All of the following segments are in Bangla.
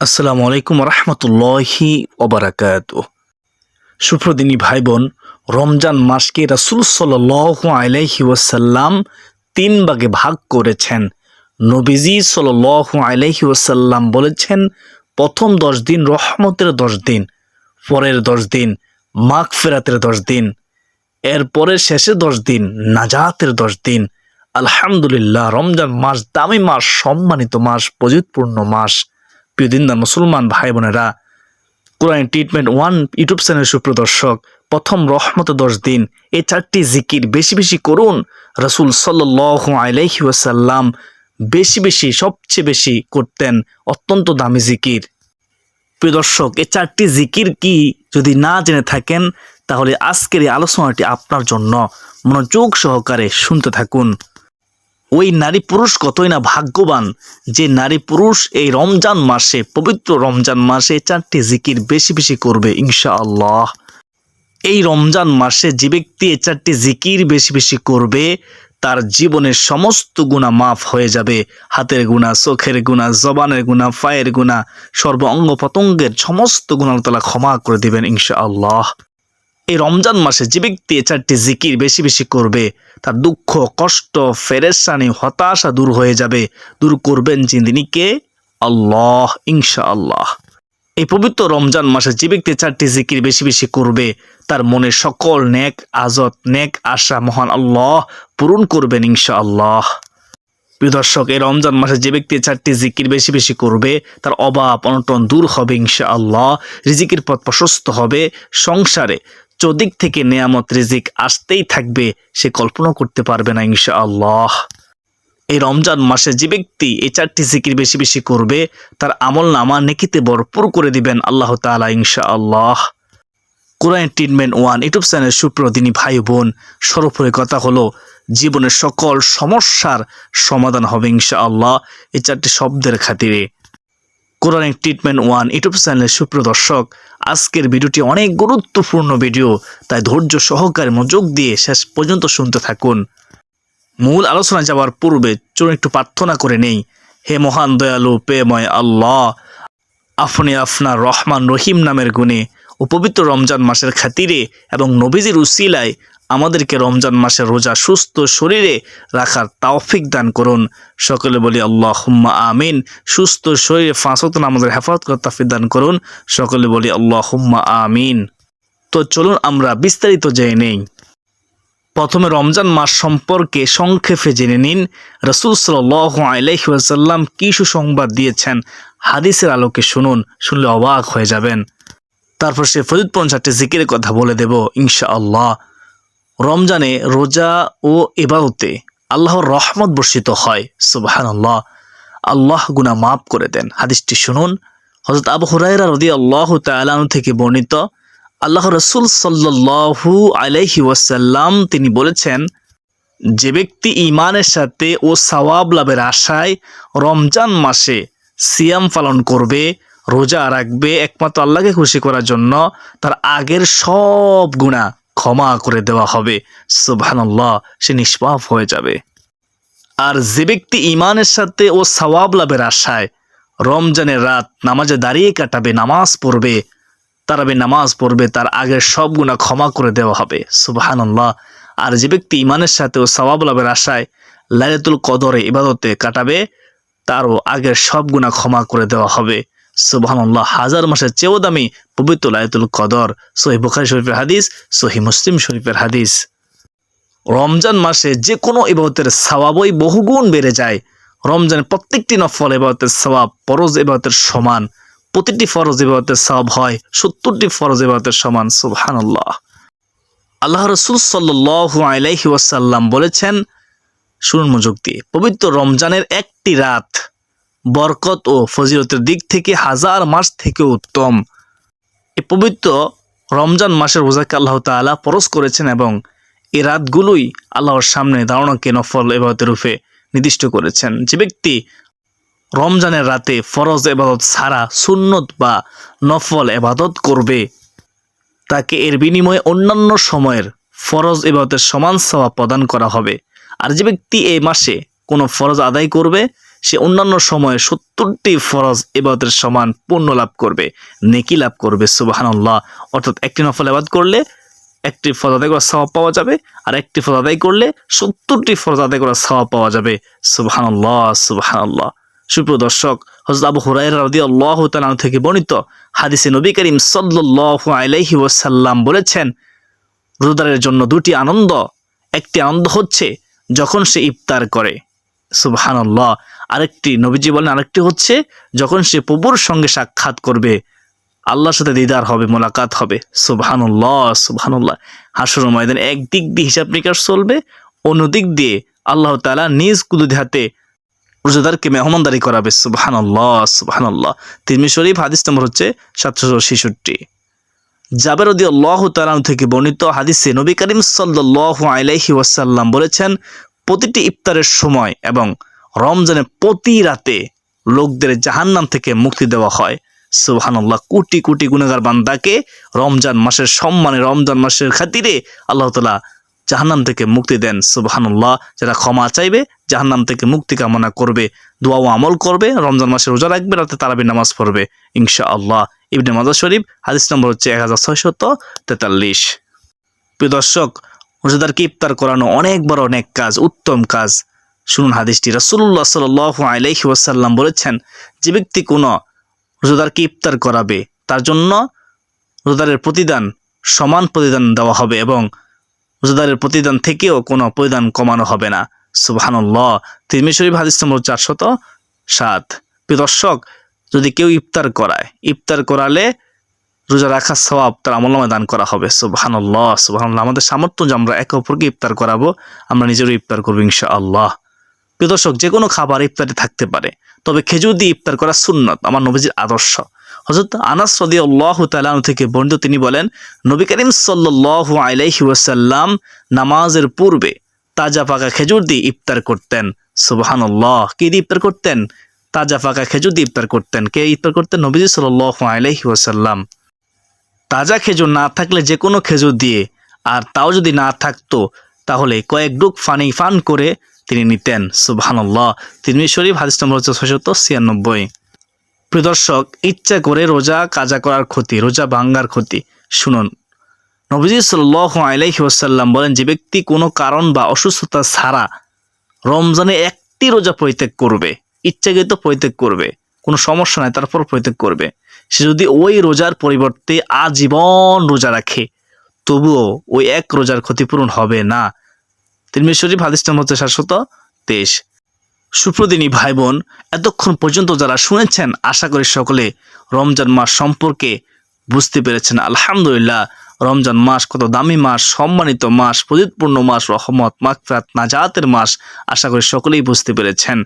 আসসালামু আলাইকুম রহমতুল্লাহি ওবরাকাত সুপ্রদিনী ভাই বোন রমজান মাসকে রাসুল সাল আলাইহি ওয়াসাল্লাম তিন ভাগে ভাগ করেছেন। নবীজি সাল আলাইহি ওয়াসাল্লাম বলেছেন, প্রথম দশ দিন রহমতের দশ দিন, পরের দশ দিন মাঘ ফেরাতের দশ দিন, এরপরে শেষে দশ দিন নাজাতের দশ দিন। আলহামদুলিল্লাহ, রমজান মাস দামি মাস, সম্মানিত মাস পজিতপূর্ণ মাস। প্রিয় দিনদার মুসলমান ভাই বোনেরা, কোরআন ট্রিটমেন্ট ওয়ান ইউটিউব চ্যানেল সুপ্রদর্শক, প্রথম রহমত দশ দিন, এই চারটি জিকির বেশি বেশি করুন, রসুল সাল্লাহ আলাইহি ওয়াসাল্লাম বেশি বেশি, সবচেয়ে বেশি করতেন অত্যন্ত দামি জিকির। প্রিয় দর্শক, এই চারটি জিকির কি যদি না জেনে থাকেন, তাহলে আজকের এই আলোচনাটি আপনার জন্য মনোযোগ সহকারে শুনতে থাকুন। ওই নারী পুরুষ কতই না ভাগ্যবান যে নারী পুরুষ এই রমজান মাসে, পবিত্র রমজান মাসে চারটি জিকির বেশি বেশি করবে, ইনশাআল্লাহ। এই রমজান মাসে যে ব্যক্তি এই চারটি জিকির বেশি বেশি করবে, তার জীবনের সমস্ত গুণা মাফ হয়ে যাবে। হাতের গুণা চোখের গুণা জবানের গুণা পায়ের গুণা সর্ব অঙ্গ পতঙ্গের সমস্ত গুণা তালা ক্ষমা করে দিবেন, ইনশাআল্লাহ। এই রমজান মাসে যে ব্যক্তি এ চারটি জিকির বেশি বেশি করবে, তার দুঃখ, কষ্ট ফেরেসানি হতাশা দূর হয়ে যাবে। দূর করবেন যিনি কে? আল্লাহ ইনশা আল্লাহ এই পবিত্র রমজান মাসে যে ব্যক্তি চারটি জিকির বেশি বেশি করবে, তার মনে সকল নেক আজত, নেক আশা মহান আল্লাহ পূরণ করবেন ইনশা আল্লাহ প্রিয় দর্শক, এই রমজান মাসে যে ব্যক্তি চারটি জিকির বেশি বেশি করবে, তার অভাব, অনটন দূর হবে ইনশা আল্লাহ রিজিকির পথ প্রশস্ত হবে, সংসারে চৌদিক থেকে নেয়ামত রিজিক আসতেই থাকবে, সে কল্পনা করতে পারবে না ইনশা আল্লাহ এই রমজান মাসে যে ব্যক্তি এই চারটি জিকির বেশি বেশি করবে, তার আমল নামা নেকিতে ভরপুর করে দিবেন আল্লাহ তালা ইনশা আল্লাহ কোরআন ট্রিটমেন্ট ওয়ান ইউটিউব চ্যানেল সুপ্রদিনী ভাই বোন সর্বোপরি কথা হলো, জীবনের সকল সমস্যার সমাধান হবে ইনশা আল্লাহ এই চারটি শব্দের খাতিরে। কোরআনিক ট্রিটমেন্ট ওয়ান ইউটিউব চ্যানেলের সুপ্রদর্শক আজকের ভিডিওটি অনেক গুরুত্বপূর্ণ ভিডিও তাই ধৈর্য সহকারে মনোযোগ দিয়ে শেষ পর্যন্ত শুনতে থাকুন। মূল আলোচনা যাওয়ার পূর্বে চলুন একটু প্রার্থনা করে নেই। হে মহান দয়ালু পেময় আল্লাহ, আপনি আপনার রহমান রহিম নামের গুণে, ও পবিত্র রমজান মাসের খাতিরে এবং নবীজির উসিলায় আমাদেরকে রমজান মাসের রোজা সুস্থ শরীরে রাখার তাওফিক দান করুন। সকলে বলি আল্লাহ হুম্মা আমিন। সুস্থ শরীরে ফাঁসত আমাদের হেফাজত করার তাফিক দান করুন। সকলে বলি আল্লাহ হুম্মা আমিন। তো চলুন আমরা বিস্তারিত জেনে নেই। প্রথমে রমজান মাস সম্পর্কে সংক্ষেপে জেনে নিন। রসুল সাল আলহিহাসাল্লাম কী সুসংবাদ দিয়েছেন? হাদিসের আলোকে শুনুন, শুনলে অবাক হয়ে যাবেন। তারপর সে ফরিদপন চারটি জিকিরের কথা বলে দেব ইনশা আল্লাহ রমজানে রোজা ও এবাউতে আল্লাহর রহমত বর্ষিত হয় সুবাহান আল্লাহ আল্লাহ গুনা মাফ করে দেন। হাদিসটি শুনুন। হজরত আবু হুরাইরা রদি আল্লাহ তালানু থেকে বর্ণিত আল্লাহ রসুল সাল্লাহু আলাইহি ওয়াসাল্লাম তিনি বলেছেন, যে ব্যক্তি ইমানের সাথে ও সওয়াব লাভের আশায় রমজান মাসে সিয়াম পালন করবে, রোজা রাখবে, একমাত্র আল্লাহকে খুশি করার জন্য, তার আগের সব গুণা ক্ষমা করে দেওয়া হবে। সুবহানাল্লাহ, সে নিষ্পাপ হয়ে যাবে। আর যে ব্যক্তি ইমানের সাথে ও সওয়াব লাভের আশায় রমজানের রাত নামাজে দাঁড়িয়ে কাটাবে, নামাজ পড়বে, তারাবে নামাজ পড়বে, তার আগের সব গুণা ক্ষমা করে দেওয়া হবে। সুবহানাল্লাহ, আর যে ব্যক্তি ইমানের সাথে ও সওয়াব লাভের আশায় লাইলাতুল কদরে ইবাদতে কাটাবে, তারও আগের সব গুণা ক্ষমা করে দেওয়া হবে। সুবহানাল্লাহ, হাজার মাসের চেয়েও দামি পবিত্র লাইতুল কদর। সহি বুখারি শরীফের হাদিস সহি মুসলিম শরীফের হাদিস। রমজান মাসে যে কোনো ইবাদতের সওয়াবই বহুগুণ বেড়ে যায়। রমজানের প্রত্যেকটি নফল ইবাদতের সওয়াব ফরজ ইবাদতের সমান। প্রতিটি ফরজ ইবাদতের সওয়াব হয় সত্তরটি ফরজ ইবাদতের সমান, সুবহানাল্লাহ। আল্লাহ রসুল সাল্লু আলাইহি বলেছেন, শুনুন দিয়ে, পবিত্র রমজানের একটি রাত বরকত ও ফজিলতের দিক থেকে হাজার মাস থেকে উত্তম। এই পবিত্র রমজান মাসের রোজাকে আল্লাহ তালা পরশ করেছেন এবং এই রাতগুলোই আল্লাহর সামনে দাঁড়ানোকে নফল এবাদতের রূপে নির্দিষ্ট করেছেন। যে ব্যক্তি রমজানের রাতে ফরজ এবাদত ছাড়া সুন্নত বা নফল এবাদত করবে, তাকে এর বিনিময়ে অন্যান্য সময়ের ফরজ এবাদতের সমান সওয়া প্রদান করা হবে। আর যে ব্যক্তি এই মাসে কোনো ফরজ আদায় করবে সে অন্যান্য সময়ে সত্তরটি ফরজ এবাদতের সমান পূর্ণ লাভ করবে, নেকি লাভ করবে সুবাহান্লাহ অর্থাৎ একটি নফল এবাদ করলে একটি ফরজ আদায় করার স্বভাব পাওয়া যাবে, আর একটি ফরজ আদায় করলে সত্তরটি ফরজ আদায় করার স্বভাব পাওয়া যাবে সুবাহান্লাহ সুবাহান্লাহ সুপ্রিয় দর্শক হজরত আবু হুরাই আল্লাহ তালাহ থেকে বর্ণিত হাদিসে নবী করিম সাল্লাহ আলাইহি ওয়াসাল্লাম বলেছেন, রোজাদারের জন্য দুটি আনন্দ, একটি আনন্দ হচ্ছে যখন সে ইফতার করে। সুবহানাল্লাহ। আরেকটি নবীজি বলেন, আরেকটি হচ্ছে যখন সে প্রভুর সঙ্গে সাক্ষাৎ করবে, আল্লাহর সাথে দিদার হবে, মোলাকাত হবে। সুবহানুল্লাহ সুবহানুল্লাহ। হাসুর ময়দান একদিক দিয়ে হিসাব নিকাশ চলবে অন্য দিক দিয়ে আল্লাহ তালা নিজ কুদুদি হাতে রোজাদারকে মেহমানদারি করাবে। সুবহানাল্লাহ সুবহানাল্লাহ। তিরমি শরীফ, হাদিস নম্বর হচ্ছে সাতশো ছেষট্টি। জাবের রদি আল্লাহ তালাম থেকে বর্ণিত হাদিসে নবী করিম সাল্লাহ আলাইহি ওয়াসাল্লাম বলেছেন প্রতিটি ইফতারের সময় এবং রমজানের প্রতি রাতে লোকদের জাহান্নাম থেকে মুক্তি দেওয়া হয়। সুবহানাল্লাহ, কোটি কোটি গুণাগার বান্দাকে রমজান মাসের সম্মানে, রমজান মাসের খাতিরে আল্লাহ তালা জাহান্নাম থেকে মুক্তি দেন। সুবহানাল্লাহ, যারা ক্ষমা চাইবে, জাহান্নাম থেকে মুক্তি কামনা করবে, দোয়া ও আমল করবে, রমজান মাসে রোজা রাখবে, রাতে তারাবি নামাজ পড়বে ইনশা আল্লাহ ইবনে মাজার শরীফ, হাদিস নম্বর হচ্ছে এক হাজার ছয়শত তেতাল্লিশ। প্রিয় দর্শক রোজাদারকে ইফতার করানো অনেক বড় অনেক কাজ, উত্তম কাজ। শুনুন হাদিসটি। রাসুল্লাহ সাল আলাইহি ওয়াসাল্লাম বলেছেন, যে ব্যক্তি কোনো রোজাদারকে ইফতার করাবে, তার জন্য রোজাদারের প্রতিদান, সমান প্রতিদান দেওয়া হবে এবং রোজাদারের প্রতিদান থেকেও কোনো প্রতিদান কমানো হবে না। সুবহানাল্লাহ। তিরমি শরীফ, হাদিস নম্বর চারশত সাত। দর্শক, যদি কেউ ইফতার করায়, ইফতার করালে রোজা রাখার সবাব তার আমলনামে দান করা হবে। সুবহানাল্লাহ সুবহানাল্লাহ। আমাদের সামর্থ্য যে আমরা একে অপরকে ইফতার করাবো, আমরা নিজেরও ইফতার করব ইনশা আল্লাহ প্রিয় দর্শক যে কোনো খাবার ইফতারে থাকতে পারে, তবে খেজুর দিয়ে ইফতার করা সুন্নত, আমার নবীজির আদর্শ। হজরত আনাস রদি আল্লাহ তালান থেকে বর্ণিত তিনি বলেন, নবী করিম সাল্লাহ আলাইহি ওয়াসাল্লাম নামাজের পূর্বে তাজা পাকা খেজুর দিয়ে ইফতার করতেন। সুবহানাল্লাহ। কি দিয়ে ইফতার করতেন? তাজা পাকা খেজুর দিয়ে ইফতার করতেন। কে ইফতার করতেন? নবীজি সাল্লাহ আলাইহি ওয়াসাল্লাম। তাজা খেজুর না থাকলে যে কোনো খেজুর দিয়ে, আর তাও যদি না থাকতো, তাহলে কয়েক ডুক ফানি ফান করে তিনি নিতেন। সুবহানাল্লাহ। তিনি শরীফ, হাদিস নম্বর হচ্ছে ছয়শত ছিয়ানব্বই। প্রদর্শক ইচ্ছা করে রোজা কাজা করার ক্ষতি, রোজা ভাঙ্গার ক্ষতি। শুনুন, নবীজি সাল্লাহ আলাইহি ওয়াসাল্লাম বলেন, যে ব্যক্তি কোনো কারণ বা অসুস্থতা ছাড়া রমজানে একটি রোজা পরিত্যাগ করবে, ইচ্ছাকৃত পরিত্যাগ করবে, কোনো সমস্যা নাই তারপর পরিত্যাগ করবে। সে যদি ওই রোজার পরিবর্তে আজীবন রোজা রাখে, তবুও ওই এক রোজার ক্ষতিপূরণ হবে না। তিরমি শরীফ হচ্ছে সাতশত তেইশ। সুপ্রদিনী ভাই বোন এতক্ষণ পর্যন্ত যারা শুনেছেন, আশা করি সকলে রমজান মাস সম্পর্কে বুঝতে পেরেছেন। আলহামদুলিল্লাহ, রমজান মাস কত দামি মাস, সম্মানিত মাস প্রজিতপূর্ণ মাস, রহমত মাকফরাত নাজাতের মাস, আশা করি সকলেই বুঝতে পেরেছেন।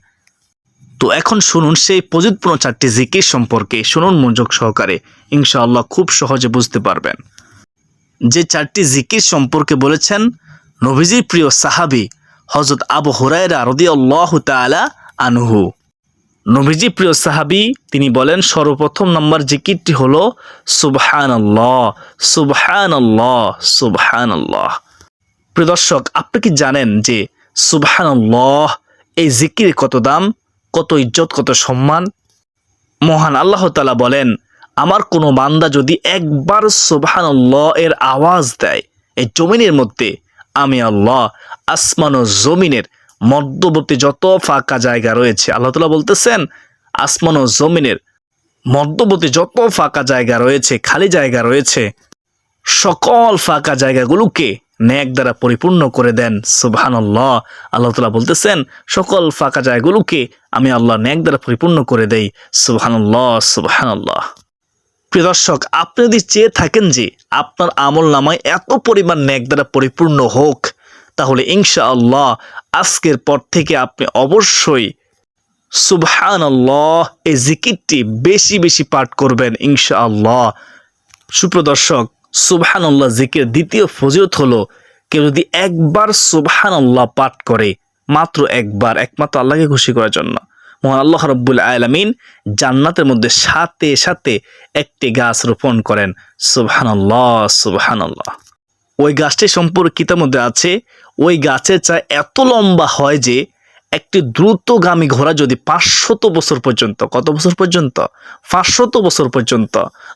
তো এখন শুনুন সেই প্রজিতপূর্ণ চারটি জিকির সম্পর্কে। শুনুন মনোযোগ সহকারে, ইনশাআল্লাহ খুব সহজে বুঝতে পারবেন। যে চারটি জিকির সম্পর্কে বলেছেন, নবীজির প্রিয় সাহাবি হজরত আবু হুরায়রা রদি আল্লাহ তালা আনহু। নবীজি প্রিয় সাহাবি, তিনি বলেন, সর্বপ্রথম নম্বর জিকিরটি হল সুবহান আল্লাহ সুবহান আল্লাহ সুবহান আল্লাহ প্রিয় দর্শক, আপনি কি জানেন যে সুবহান আল্লাহ এই জিকির কত দাম? কত ইজ্জত, কত সম্মান। মহান আল্লাহ তালা বলেন, আমার কোনো বান্দা যদি একবার সুবহান এর আওয়াজ দেয় এই জমিনের মধ্যে, আমি আল্লাহ আসমান ও জমিনের মধ্যবর্তী যত ফাঁকা জায়গা রয়েছে, আল্লাহ তালা বলতেছেন, আসমান ও জমিনের মধ্যবর্তী যত ফাঁকা জায়গা রয়েছে, খালি জায়গা রয়েছে, সকল ফাঁকা জায়গাগুলোকে ন্যাক দ্বারা পরিপূর্ণ করে দেন, সুবহানাল্লাহ। আল্লাহ তালা বলতেছেন, সকল ফাঁকা জায়গাগুলোকে আমি আল্লাহ ন্যাক দ্বারা পরিপূর্ণ করে দেই, সুবহানাল্লাহ সুবহানাল্লাহ। প্রিয় দর্শক, আপনি যদি চেয়ে থাকেন যে আপনার আমল নামায় এত পরিমাণ ন্যাক দ্বারা পরিপূর্ণ হোক, তাহলে ইনশা আল্লাহ আজকের পর থেকে আপনি অবশ্যই সুবহান আল্লাহ এই জিকিরটি বেশি বেশি পাঠ করবেন ইনশা আল্লাহ সুপ্রদর্শক সুবহান আল্লাহ জিকির দ্বিতীয় ফজিলত হলো, কেউ যদি একবার সুবহান আল্লাহ পাঠ করে, মাত্র একবার, একমাত্র আল্লাহকে খুশি করার জন্য। মহান আল্লাহ রব্বুল আলমিন জান্নাতের মধ্যে সাথে সাথে একটি গাছ রোপণ করেন। সুবহানাল্লাহ সুবহানাল্লাহ। ওই গাছটি সম্পর্কিত মধ্যে আছে, ওই গাছের চা এত লম্বা হয় যে, একটি দ্রুতগামী ঘোড়া যদি পাঁচশত বছর পর্যন্ত, কত বছর পর্যন্ত? পাঁচশত বছর পর্যন্ত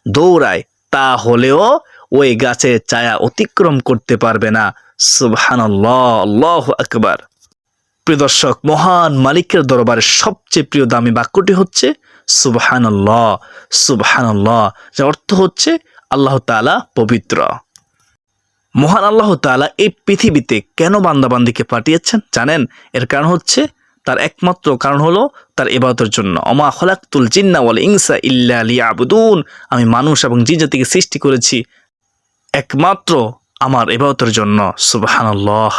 দৌড়ায়, তাহলেও ওই গাছের ছায়া অতিক্রম করতে পারবে না। সুবহানাল্লাহ, আল্লাহু আকবার। প্রিয় দর্শক, মহান মালিকের দরবারে সবচেয়ে প্রিয় দামি বাক্যটি হচ্ছে সুবহানাল্লাহ সুবহানাল্লাহ, যার অর্থ হচ্ছে আল্লাহ তাআলা পবিত্র। মহান আল্লাহ তাআলা এই পৃথিবীতে কেন বান্দাবান্দিকে পাঠিয়েছেন জানেন? এর কারণ হচ্ছে তার একমাত্র কারণ হলো তার ইবাদতের জন্য। অমা খলাকুল জিন্না ইনসা ইল্লা লিয়াবুদুন। আমি মানুষ এবং জিন জাতিকে সৃষ্টি করেছি একমাত্র আমার ইবাদতের জন্য, সুবহানাল্লাহ।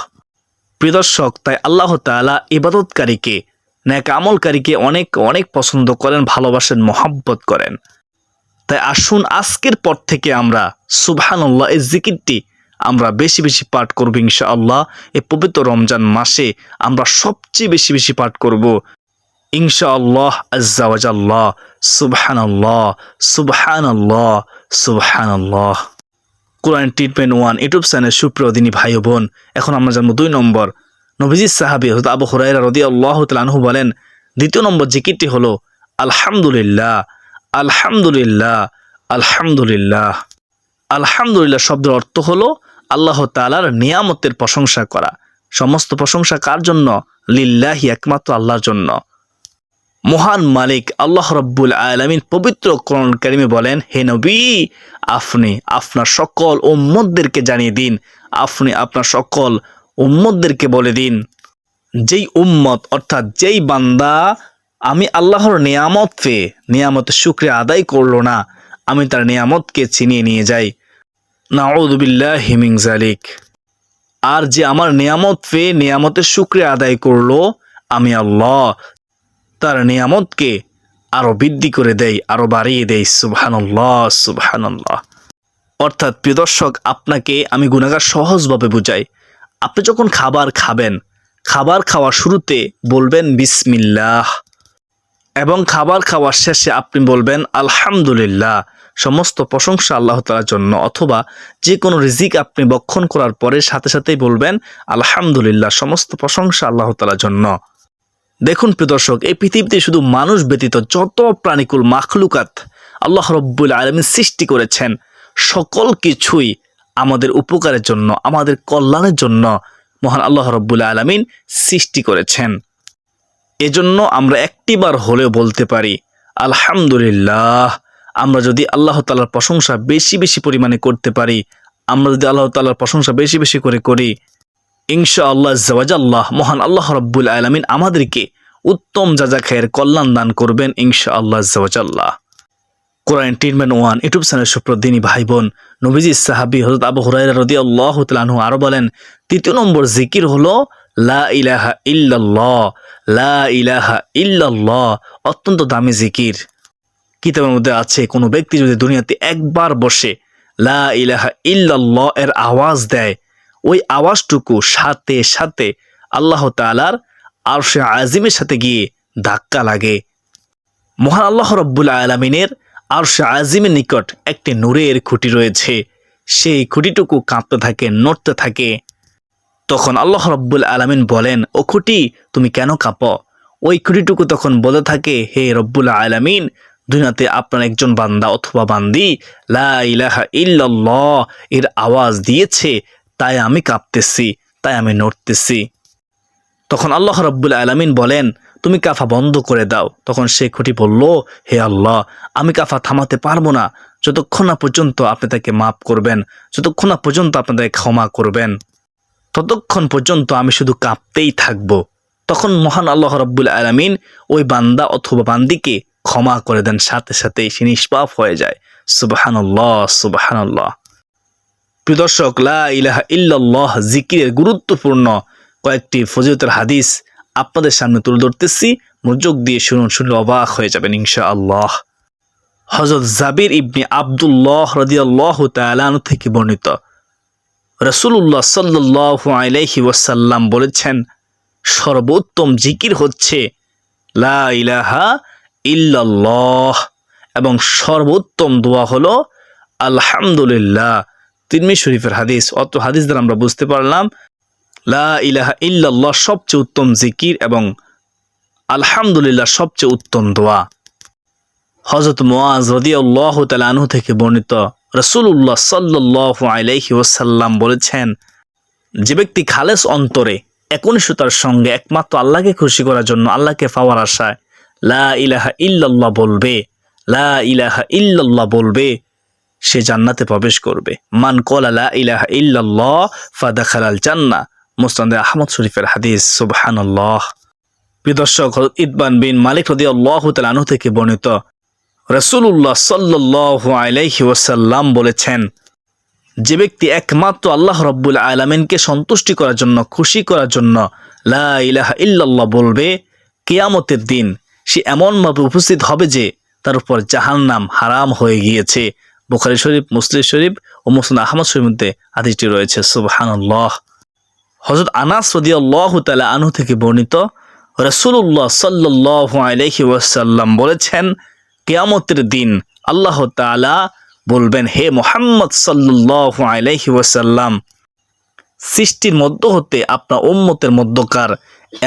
প্রিয় দর্শক, তাই আল্লাহ তালা ইবাদতকারীকে, ন্যাক আমলকারীকে অনেক অনেক পছন্দ করেন, ভালোবাসেন, মহাব্বত করেন। তাই আসুন আজকের পর থেকে আমরা, সুবহানাল্লাহ, এই জিকিরটি আমরা বেশি বেশি পাঠ করব করব ইনশাআল্লাহ। এই পবিত্র রমজান মাসে আমরা সবচেয়ে বেশি বেশি পাঠ করব ইনশাআল্লাহ আজ্জাওয়াজাল্লাহ সুবহানাল্লাহ সুবহানাল্লাহ সুবহানাল্লাহ। কোরআন ট্রিটমেন্ট ওয়ান ইউটিউব চ্যানেল সুপ্রিয় দিনী ভাই বোন, এখন আমরা জানব দুই নম্বর। নবীজি সাহাবি হয়তো আবু হুরাইরা রদি আল্লাহ তালানহু বলেন, দ্বিতীয় নম্বর জিকিরটি হলো, আলহামদুলিল্লাহ আলহামদুলিল্লাহ আলহামদুলিল্লাহ। আলহামদুলিল্লাহ শব্দের অর্থ হলো আল্লাহ তালার নিয়ামতের প্রশংসা করা। সমস্ত প্রশংসা কার জন্য? লিল্লাহি একমাত্র আল্লাহর জন্য। মহান মালিক আল্লাহ রব্বুল আলমিন পবিত্র কোরআন কারিমে বলেন, হে নবী, আপনি আপনার সকল উম্মতদেরকে জানিয়ে দিন। আপনি আপনার সকল উম্মতদেরকে বলে দিন। যেই উম্মত, অর্থাৎ যেই বান্দা আমি আল্লাহর নিয়ামত পেয়ে নিয়ামতের শুক্রিয়া আদায় করল না, আমি তার নিয়ামতকে ছিনিয়ে নিয়ে যাই। নাউদুবিল্লাহ হিমিং জালিক আর যে আমার নিয়ামত পেয়ে নিয়ামতের শুক্রিয়া আদায় করল, আমি আল্লাহ তার নিয়ামতকে আরও বৃদ্ধি করে দেয়, আরও বাড়িয়ে দেয়। সুবহানাল্লাহ সুবহানাল্লাহ। অর্থাৎ প্রিয় দর্শক, আপনাকে আমি গুণাগার সহজভাবে বুঝাই। আপনি যখন খাবার খাবেন, খাবার খাওয়ার শুরুতে বলবেন বিসমিল্লাহ এবং খাবার খাওয়ার শেষে আপনি বলবেন আলহামদুলিল্লাহ। সমস্ত প্রশংসা আল্লাহ তালার জন্য, অথবা যে কোনো রিজিক আপনি বক্ষণ করার পরে সাথে সাথেই বলবেন আলহামদুলিল্লাহ। সমস্ত প্রশংসা আল্লাহ তালার জন্য। দেখুন প্রিয় দর্শক, এই পৃথিবীতে শুধু মানুষ ব্যতীত যত প্রাণীকুল মাখলুকাত আল্লাহ রব্বুল আলমিন সৃষ্টি করেছেন, সকল কিছুই আমাদের উপকারের জন্য, আমাদের কল্যাণের জন্য মহান আল্লাহ রব্বুল আলমিন সৃষ্টি করেছেন। এজন্য আমরা একটিবার হলেও বলতে পারি, আলহামদুলিল্লাহ, আমরা যদি আল্লাহ তালার প্রশংসা বেশি বেশি পরিমাণে করতে পারি, আমরা যদি আল্লাহ তালার প্রশংসা বেশি বেশি করে করি ইনশা আল্লাহ জওয়াজাল্লাহ মহান আল্লাহ রব্বুল আলমিন আমাদেরকে উত্তম যাজা খায়ের কল্যাণ দান করবেন ইনশা আল্লাহ জওয়াজাল্লাহ কোরআন টিনম্যান ওয়ান ইউটিউব চ্যানেল সুপ্রদিনী ভাই বোন নবীজি সাহাবি হজরত আবু হুরাইরা রদি আল্লাহ তালাহু আরও বলেন, তৃতীয় নম্বর জিকির হলো, লা ইলাহা ইল্লাল্লাহ, লা ইলাহা ইল্লাল্লাহ অত্যন্ত দামি জিকির। কিতাবের মধ্যে আছে, কোনো ব্যক্তি যদি দুনিয়াতে একবার বসে লা ইলাহা ইল্লাল্লাহ এর আওয়াজ দেয় ওই আওয়াজটুকু সাথে সাথে আল্লাহ তালার আর সে আজিমের সাথে গিয়ে ধাক্কা লাগে। মহান আল্লাহ রব্বুল আলমিনের আর সে আজিমের নিকট একটি নূরের খুঁটি রয়েছে। সেই খুঁটিটুকু কাঁপতে থাকে, নড়তে থাকে। তখন আল্লাহ রব্বুল আলমিন বলেন, ও খুঁটি, তুমি কেন কাঁপো? ওই খুঁটিটুকু তখন বলে থাকে, হে রব্বুল আলমিন, দুনিয়াতে আপনার একজন বান্দা অথবা বান্দি লা ইলাহা ইল্লাল্লাহ এর আওয়াজ দিয়েছে তাই আমি কাঁপতেছি, তাই আমি নড়তেছি। তখন আল্লাহ রব্বুল আলমিন বলেন, তুমি কাফা বন্ধ করে দাও। তখন সে খুঁটি বলল হে আল্লাহ, আমি কাফা থামাতে পারব না। যতক্ষণ না পর্যন্ত আপনি তাকে মাফ করবেন, যতক্ষণ না পর্যন্ত আপনাদের ক্ষমা করবেন, ততক্ষণ পর্যন্ত আমি শুধু কাঁপতেই থাকব। তখন মহান আল্লাহ রব্বুল আলমিন ওই বান্দা অথবা বান্দিকে ক্ষমা করে দেন, সাথে সাথেই সে নিষ্পাপ হয়ে যায়। সুবাহান্লাহ সুবাহান্লাহ প্রিয় দর্শক, লা ইলাহা ইল্লাল্লাহ জিকিরের গুরুত্বপূর্ণ কয়েকটি ফজিলতের হাদিস আপনাদের সামনে তুলে ধরতেছি। মনোযোগ দিয়ে শুনুন, শুনলে অবাক হয়ে যাবেন ইনশা আল্লাহ হজরত জাবির ইবনি আবদুল্লাহ রদিয়াল্লাহ তালান থেকে বর্ণিত। রসুল্লাহ সাল্লাহ আলাইহি ওয়াসাল্লাম বলেছেন, সর্বোত্তম জিকির হচ্ছে, লা ইলাহা ইল্লাল্লাহ। এবং সর্বোত্তম দোয়া হলো, আলহামদুলিল্লাহ। তিরমি শরীফের হাদিস। অত হাদিস দ্বারা আমরা বুঝতে পারলাম, লা ইলাহা ইল্লাল্লাহ সবচেয়ে উত্তম জিকির এবং আলহামদুলিল্লাহ সবচেয়ে উত্তম দোয়া। হজরত মোয়াজ রদিয়াল্লাহ তালানহু থেকে বর্ণিত রসুল্লাহ সাল্লাহ আলাইহি ওসাল্লাম বলেছেন, যে ব্যক্তি খালেস অন্তরে একনিষ্ঠতার সঙ্গে একমাত্র আল্লাহকে খুশি করার জন্য আল্লাহকে পাওয়ার আশায় লা ইলাহা ইল্লাল্লাহ বলবে, লা ইলাহা ইল্লাল্লাহ বলবে সে জান্নাতে প্রবেশ করবে। মান কলা লা ইলাহা ইল্লাল্লাহ ফাদাখালাল জান্না মুস্তান্দে আহমদ শরীফের হাদিস, সুবহানাল্লাহ। প্রিয় দর্শক ইদবান বিন মালিক রাদিয়াল্লাহু তাআলা আনহু থেকে বর্ণিত রাসূলুল্লাহ সাল্লাল্লাহু আলাইহি ওয়াসাল্লাম বলেছেন, যে ব্যক্তি একমাত্র আল্লাহ রব্বুল আলমিনকে সন্তুষ্টি করার জন্য, খুশি করার জন্য লা ইলাহা ইল্লাল্লাহ বলবে, কেয়ামতের দিন সে এমনভাবে উপস্থিত হবে যে তার উপর জাহান্নাম হারাম হয়ে গিয়েছে। বুখারি শরীফ, মুসলিম শরীফ ও মুসলিম আহমদ শরীফ মধ্যে হাদিসটি রয়েছে। সুবহানাল্লাহ। হজরত আনাস রদিয়াল্লাহ তালা আনহু থেকে বর্ণিত রসুল্লাহ সাল্লাহ আলহি ওয়াসাল্লাম বলেছেন, কেয়ামতের দিন আল্লাহ তালা বলবেন, হে মোহাম্মদ সাল্লাহ আলহি ওয়াসাল্লাম, সৃষ্টির মধ্য হতে আপনার উম্মতের মধ্যকার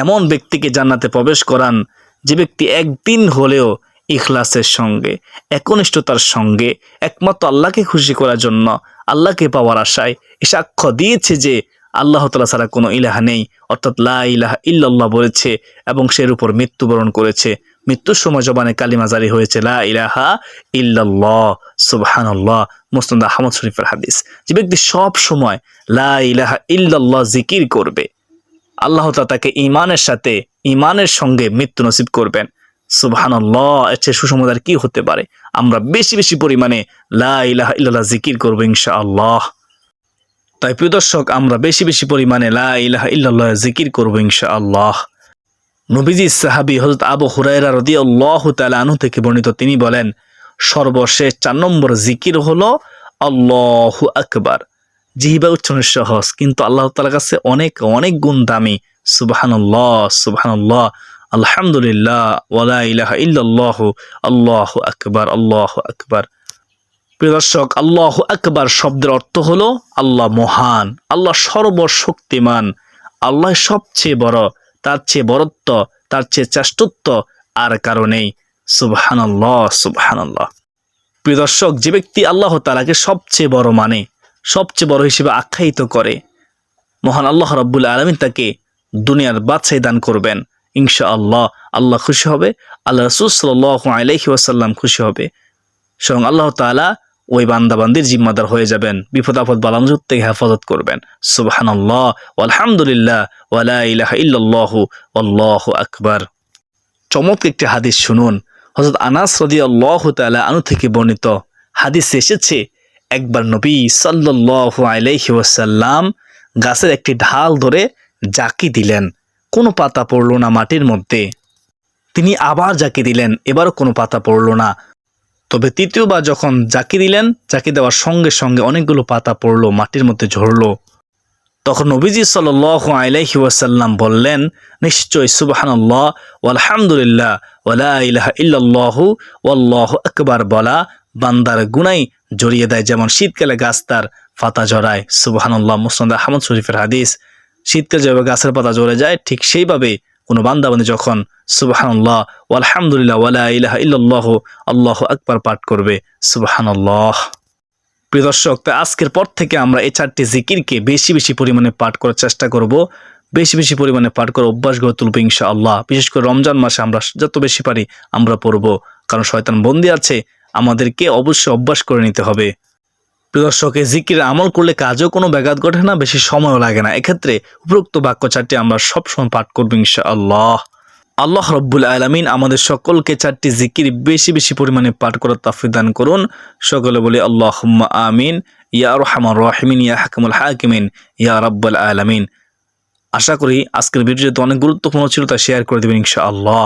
এমন ব্যক্তিকে জান্নাতে প্রবেশ করান যে ব্যক্তি একদিন হলেও ইখলাসের সঙ্গে, একনিষ্ঠতার সঙ্গে, একমাত্র আল্লাহকে খুশি করার জন্য, আল্লাহকে পাওয়ার আশায় সাক্ষ্য দিয়েছে যে আল্লাহ তালা ছাড়া কোনো ইলাহা নেই। অর্থাৎ লা ইলাহা ইল্লাল্লাহ বলেছে এবং সের উপর মৃত্যুবরণ করেছে। মৃত্যুর সময় জবানে কালিমা জারি হয়েছে, লা ইলাহা ইল্লাল্লাহ, সুবহানাল্লাহ মুসলিম আহমদ শরীফের হাদিস। যে ব্যক্তি সব সময় লা ইলাহা ইল্লাল্লাহ জিকির করবে, আল্লাহ তাকে ইমানের সাথে ইমানের সঙ্গে মৃত্যু নসিব করবেন। সুবহানাল্লাহ, এর চেয়ে কি হতে পারে? আমরা বেশি বেশি পরিমাণে জিকির করব ইনশাআল্লাহ। তাই প্রিয় দর্শক, আমরা বেশি বেশি পরিমাণে জিকির করব ইনশাআল্লাহ। নবীজি সাহাবি হজরত আবু হুরাইরা রদি আল্লাহ আনহু থেকে বর্ণিত, তিনি বলেন, সর্বশেষ চার নম্বর জিকির হলো আল্লাহু আকবার। জিহিবা উচ্চারণ সহজ কিন্তু আল্লাহ তালার কাছে অনেক অনেক গুণ দামি। সুবাহান্লাহ সুবাহান্লাহ আলহামদুলিল্লাহ ওয়ালা আল্লাহ আকবার, আল্লাহু আকবার। প্রিয় দর্শক, আল্লাহ আকবার শব্দের অর্থ হলো আল্লাহ মহান, আল্লাহ সর্বশক্তিমান, আল্লাহ সবচেয়ে বড়, তার চেয়ে বরত্ব তার চেয়ে চেষ্টত্ব আর কারণেই সুবহানাল্লাহ সুবহানাল্লাহ। প্রিয় দর্শক, যে ব্যক্তি আল্লাহ তালাকে সবচেয়ে বড় মানে সবচেয়ে বড় হিসেবে আখ্যায়িত করে, মহান আল্লাহ রব্বুল আলমিন তাকে দুনিয়ার বাদশাহী দান করবেন। ইনশা আল্লাহ আল্লাহ খুশি হবে, আল্লাহ রসুল সাল আলহি ওয়াসাল্লাম খুশি হবে। স্বয়ং আল্লাহ তালা ওই বান্দাবান্দির জিম্মাদার হয়ে যাবেন, বিপদ আপদ বালামজুত থেকে হেফাজত করবেন। সুবাহান্লাহ আলহামদুলিল্লাহ ওয়ালা ইলাহা আল্লাহু আকবার। চমক একটি হাদিস শুনুন। হজরত আনাস রদি আল্লাহ তালা আনু থেকে বর্ণিত হাদিস এসেছে, একবার নবী সাল্লাহ আলাইহি ওয়াসাল্লাম গাছের একটি ঢাল ধরে জাকি দিলেন। কোনো পাতা পড়ল না মাটির মধ্যে। তিনি আবার জাকি দিলেন, এবারও কোনো পাতা পড়ল না। তবে তৃতীয়বার যখন জাকি দিলেন জাকি দেওয়ার সঙ্গে সঙ্গে অনেকগুলো পাতা পড়ল, মাটির মধ্যে ঝরল। তখন নবীজি সাল আলাইহি ওয়াসাল্লাম বললেন, নিশ্চয় সুবাহান্লাহ আলহামদুলিল্লাহ ওয়ালা ইলাহা ইল্লাল্লাহু, ওয়াল্লাহু বলা বান্দার গুনাই জড়িয়ে দেয়, যেমন শীতকালে গাছ তার পাতা জড়ায় সুবাহান্লাহ মুসন্দ আহমদ শরীফের হাদিস। শীতকালে যেভাবে গাছের পাতা জড়ে যায়, ঠিক সেইভাবে কোনো বান্দাবান্দি যখন সুবাহান্লাহ আলহামদুলিল্লাহ ওয়ালা ইল্লাল্লাহ, আল্লাহ আকবার পাঠ করবে সুবাহান্লাহ প্রিয় দর্শক তাই আজকের পর থেকে আমরা এই চারটি জিকিরকে বেশি বেশি পরিমাণে পাঠ করার চেষ্টা করব। বেশি বেশি পরিমাণে পাঠ করে অভ্যাস গড়ে তুলব ইনশা আল্লাহ বিশেষ করে রমজান মাসে আমরা যত বেশি পারি আমরা পড়ব, কারণ শয়তান বন্দি আছে, আমাদেরকে অবশ্যই অভ্যাস করে নিতে হবে। প্রিয় দর্শক, এই জিকির আমল করলে কাজেও কোনো ব্যাঘাত ঘটে না, বেশি সময়ও লাগে না। এক্ষেত্রে উপরোক্ত বাক্য চারটি আমরা সবসময় পাঠ করব ইনশা আল্লাহ আল্লাহ রব্বুল আলমিন আমাদের সকলকে চারটি জিকির বেশি বেশি পরিমাণে পাঠ করার তাফিক দান করুন। সকলে বলি আল্লাহ আমিন, ইয়া রহমান রহিমিন, ইয়া হাকিমুল হাকিমিন, ইয়া রব্বুল আলমিন। আশা করি আজকের ভিডিওটি অনেক গুরুত্বপূর্ণ ছিল তা শেয়ার করে দেবেন ইনশা আল্লাহ